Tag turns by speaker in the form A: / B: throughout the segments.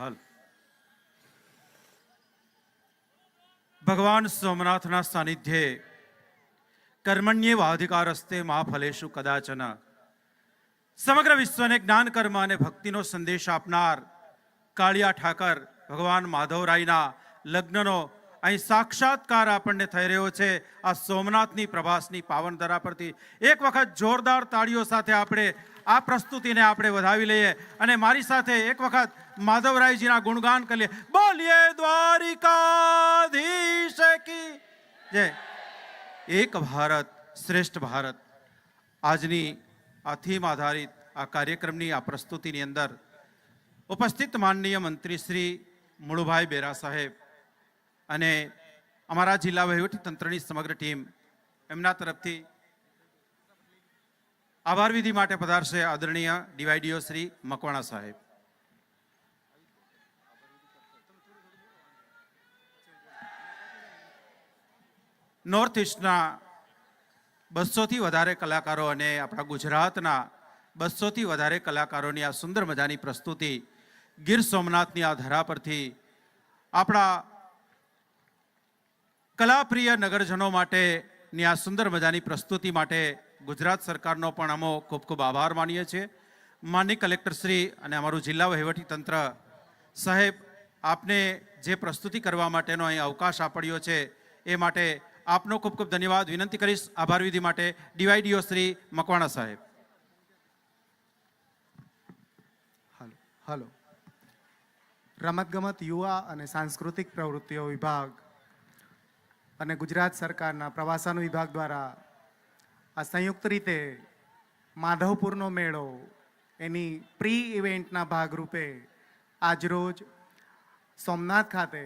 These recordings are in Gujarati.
A: હાલ. ભગવાન સોમનાથના સાનિધ્યે કર્મણ્યેવાધિકારસ્તે મા ફલેશુ કદાચન. સમગ્ર વિશ્વને જ્ઞાન કર્મ અને ભક્તિનો સંદેશ આપનાર કાળિયા ઠાકર ભગવાન માધવરાયના લગ્નનો અહીં સાક્ષાત્કાર આપણને થઈ રહ્યો છે. આ સોમનાથની પ્રભાસની પાવન ધરા પરથી એક વખત જોરદાર તાળીઓ સાથે આપણે આ પ્રસ્તુતિને આપણે વધાવી લઈએ અને મારી સાથે એક વખત માધવરાયજીના ગુણગાન કરીએ. બોલીએ દ્વારિકાધીશ કી જય. એક ભારત શ્રેષ્ઠ ભારત. આજની આ થીમ આધારિત આ કાર્યક્રમની આ પ્રસ્તુતિની અંદર ઉપસ્થિત માનનીય મંત્રી શ્રી મુળુભાઈ બેરા સાહેબ અને અમારા જિલ્લા વહીવટી તંત્રની સમગ્ર ટીમ એમના તરફથી આભાર વિધિ માટે પધારશે આદરણીય ડીવાયડીઓ શ્રી મકવાણા સાહેબ. નોર્થ ઇસ્ટના બસોથી વધારે કલાકારો અને આપણા ગુજરાતના બસોથી વધારે કલાકારોની આ સુંદર મજાની પ્રસ્તુતિ ગીર સોમનાથની આ ધરા પરથી આપણા કલાપ્રિય નગરજનો માટેની આ સુંદર મજાની પ્રસ્તુતિ માટે ગુજરાત સરકારનો પણ અમો ખૂબ ખૂબ આભાર માનીએ છીએ. માનની કલેક્ટર શ્રી અને અમારું જિલ્લા વહીવટી તંત્ર સાહેબ, આપને જે પ્રસ્તુતિ કરવા માટેનો અહીં અવકાશ આપડ્યો છે, એ માટે આપનો ખૂબ ખૂબ ધન્યવાદ. વિનંતી કરીશ આભાર વિધિ માટે ડીવાયડીઓ શ્રી મકવાણા સાહેબ.
B: હાલો હાલો. રમતગમત, યુવા અને સાંસ્કૃતિક પ્રવૃત્તિઓ વિભાગ અને ગુજરાત સરકારના પ્રવાસન વિભાગ દ્વારા આ સંયુક્ત રીતે માધવપુરનો મેળો એની પ્રી ઇવેન્ટના ભાગરૂપે આજરોજ સોમનાથ ખાતે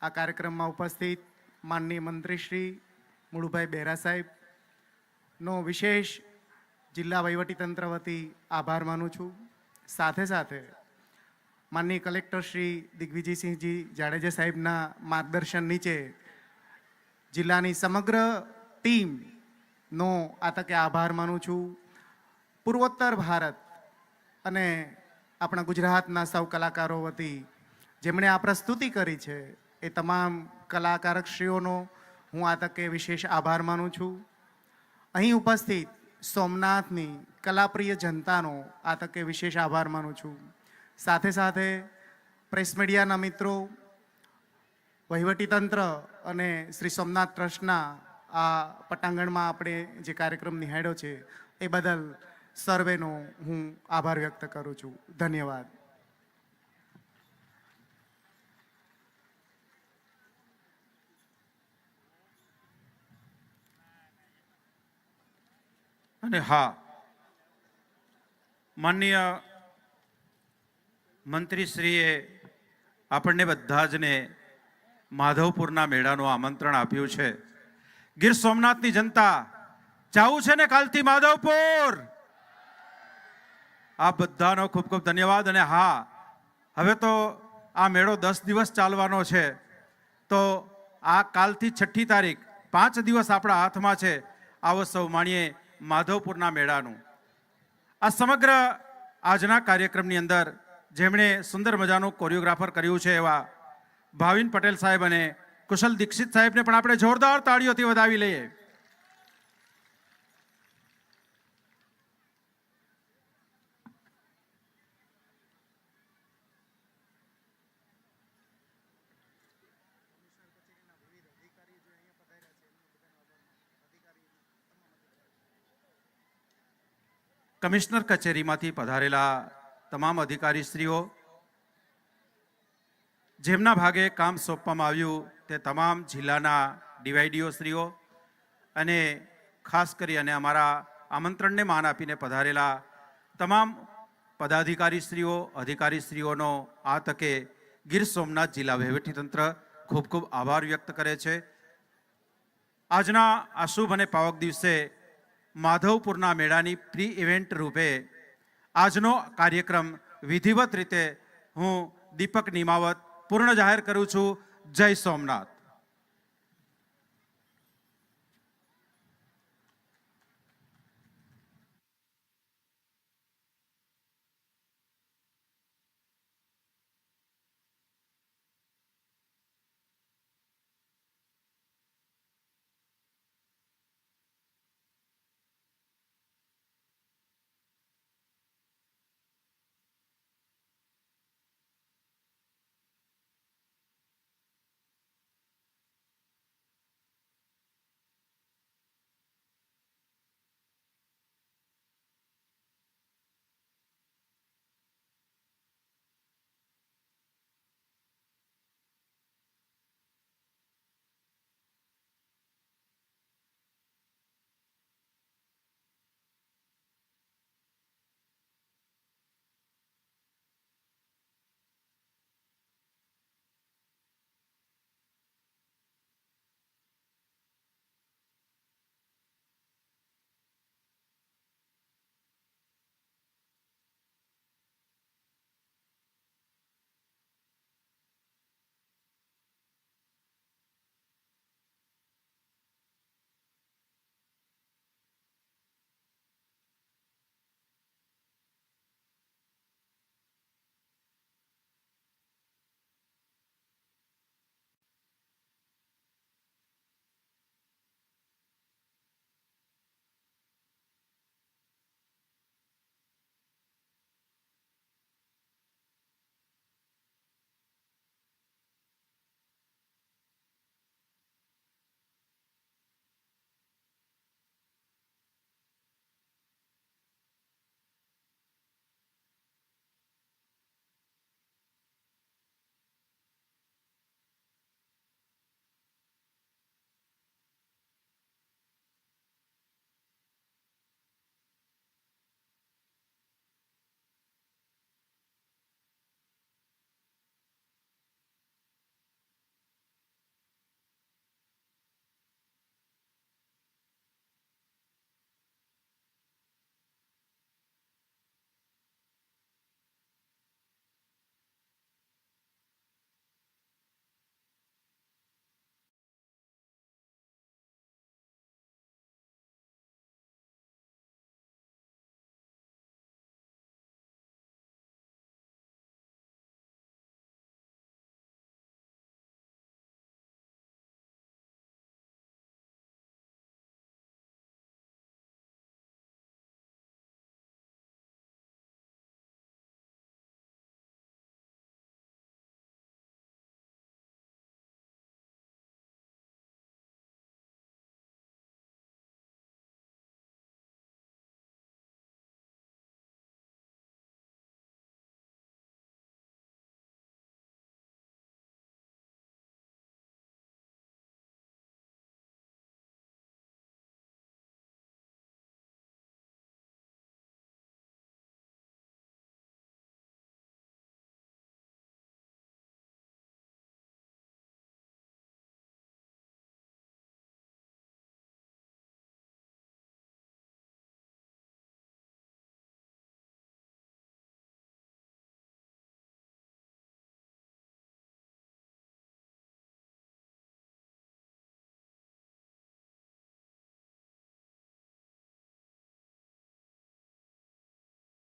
B: આ કાર્યક્રમમાં ઉપસ્થિત માનનીય મંત્રીશ્રી મુળુભાઈ બેરા સાહેબનો વિશેષ જિલ્લા વહીવટીતંત્ર વતી આભાર માનું છું. સાથે સાથે માનનીય કલેક્ટર શ્રી દિગ્વિજયસિંહજી જાડેજા સાહેબના માર્ગદર્શન નીચે જિલ્લાની સમગ્ર ટીમનો આ તકે આભાર માનું છું. પૂર્વોત્તર ભારત અને આપણા ગુજરાતના સૌ કલાકારો વતી જેમણે આ પ્રસ્તુતિ કરી છે એ તમામ કલાકારશ્રીઓનો હું આ તકે વિશેષ આભાર માનું છું. અહીં ઉપસ્થિત સોમનાથની કલાપ્રિય જનતાનો આ તકે વિશેષ આભાર માનું છું. સાથે સાથે પ્રેસ મીડિયાના મિત્રો, વહીવટીતંત્ર અને શ્રી સોમનાથ ટ્રસ્ટના આ પટાંગણમાં આપણે જે કાર્યક્રમ નિહાળ્યો છે, એ બદલ સર્વેનો હું આભાર વ્યક્ત કરું છું. ધન્યવાદ.
A: અને હા, માનનીય મંત્રીશ્રીએ આપણને બધા જને માધવપુરના મેળાનું આમંત્રણ આપ્યું છે. ગીર સોમનાથની જનતા, જાવું છે ને કાલથી માધવપુર? આ બધાનો ખૂબ ખૂબ ધન્યવાદ અને હા, હવે તો આ મેળો દસ દિવસ ચાલવાનો છે. તો આ કાલથી છઠ્ઠી તારીખ પાંચ દિવસ આપણા હાથમાં છે. આવો સૌ માણીએ માધવપુરના મેળાનું. આ સમગ્ર આજના કાર્યક્રમની અંદર જેમણે સુંદર મજાનું કોરિયોગ્રાફર કર્યું છે એવા ભાવિન પટેલ સાહેબ અને કુશલ દીક્ષિત સાહેબને પણ આપણે જોરદાર તાળીઓથી વધાવી લઈએ. કમિશનર કચેરીમાંથી પધારેલા તમામ અધિકારીશ્રીઓ, જેમના ભાગે કામ સોંપવામાં આવ્યું તે તમામ જિલ્લાના ડીવાયડીઓશ્રીઓ અને ખાસ કરી અને અમારા આમંત્રણને માન આપીને પધારેલા તમામ પદાધિકારીશ્રીઓ, અધિકારીશ્રીઓનો આ તકે ગીર સોમનાથ જિલ્લા વહીવટીતંત્ર ખૂબ ખૂબ આભાર વ્યક્ત કરે છે. આજના આ શુભ અને પાવક દિવસે માધવપુરના મેળાની પ્રી ઇવેન્ટ રૂપે આજનો કાર્યક્રમ વિધિવત રીતે હું દીપક નિમાવત પૂર્ણ જાહેર કરું છું. જય સોમનાથ.